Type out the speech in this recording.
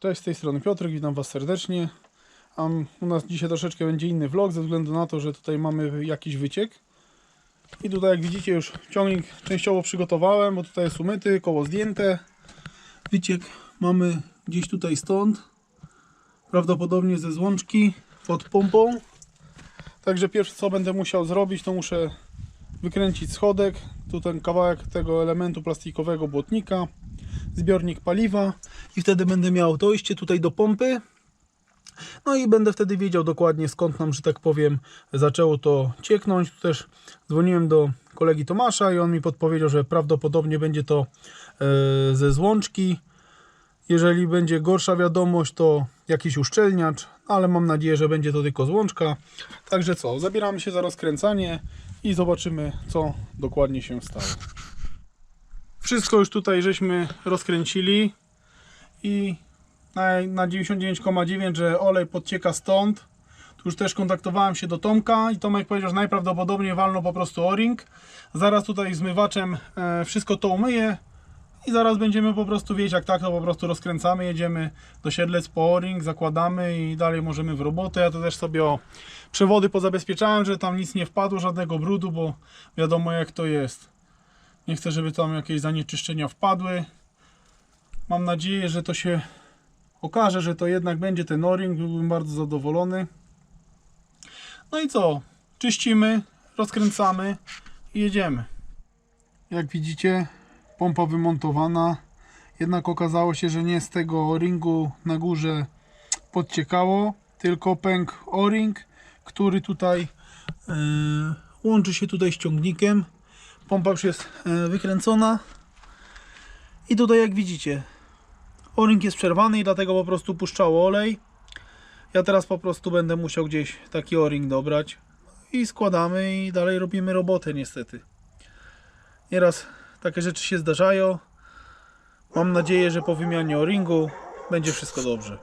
Cześć, z tej strony Piotrek, witam Was serdecznie. Um, u nas dzisiaj troszeczkę będzie inny vlog, ze względu na to, że tutaj mamy jakiś wyciek. I tutaj jak widzicie już ciągnik częściowo przygotowałem, bo tutaj jest umyty, koło zdjęte. Wyciek mamy gdzieś tutaj stąd, prawdopodobnie ze złączki pod pompą. Także pierwsze co będę musiał zrobić, to muszę wykręcić schodek, tu ten kawałek tego elementu plastikowego błotnika, zbiornik paliwa i wtedy będę miał dojście tutaj do pompy. No i będę wtedy wiedział dokładnie skąd nam, że tak powiem, zaczęło to cieknąć. Tu też dzwoniłem do kolegi Tomasza i on mi podpowiedział, że prawdopodobnie będzie to e, ze złączki. Jeżeli będzie gorsza wiadomość, to jakiś uszczelniacz, ale mam nadzieję, że będzie to tylko złączka. Także co, zabieramy się za rozkręcanie i zobaczymy, co dokładnie się stało. Wszystko już tutaj żeśmy rozkręcili i na, na 99,9, że olej podcieka stąd. Tu już też kontaktowałem się do Tomka i Tomek powiedział, że najprawdopodobniej walną po prostu o-ring. Zaraz tutaj zmywaczem e, wszystko to umyję i zaraz będziemy po prostu wiedzieć jak tak, to po prostu rozkręcamy, jedziemy do Siedlec po o-ring, zakładamy i dalej możemy w robotę. Ja to też sobie o przewody pozabezpieczałem, że tam nic nie wpadło, żadnego brudu, bo wiadomo jak to jest. Nie chcę, żeby tam jakieś zanieczyszczenia wpadły. Mam nadzieję, że to się okaże, że to jednak będzie ten o-ring. Byłbym bardzo zadowolony. No i co? Czyścimy, rozkręcamy i jedziemy. Jak widzicie, pompa wymontowana. Jednak okazało się, że nie z tego o-ringu na górze podciekało, tylko pękł o-ring, który tutaj e, łączy się tutaj z ciągnikiem. Pompa już jest e, wykręcona. I tutaj jak widzicie, o-ring jest przerwany i dlatego po prostu puszczało olej. Ja teraz po prostu będę musiał gdzieś taki o-ring dobrać. I składamy i dalej robimy robotę niestety. Nieraz takie rzeczy się zdarzają. Mam nadzieję, że po wymianie o-ringu będzie wszystko dobrze.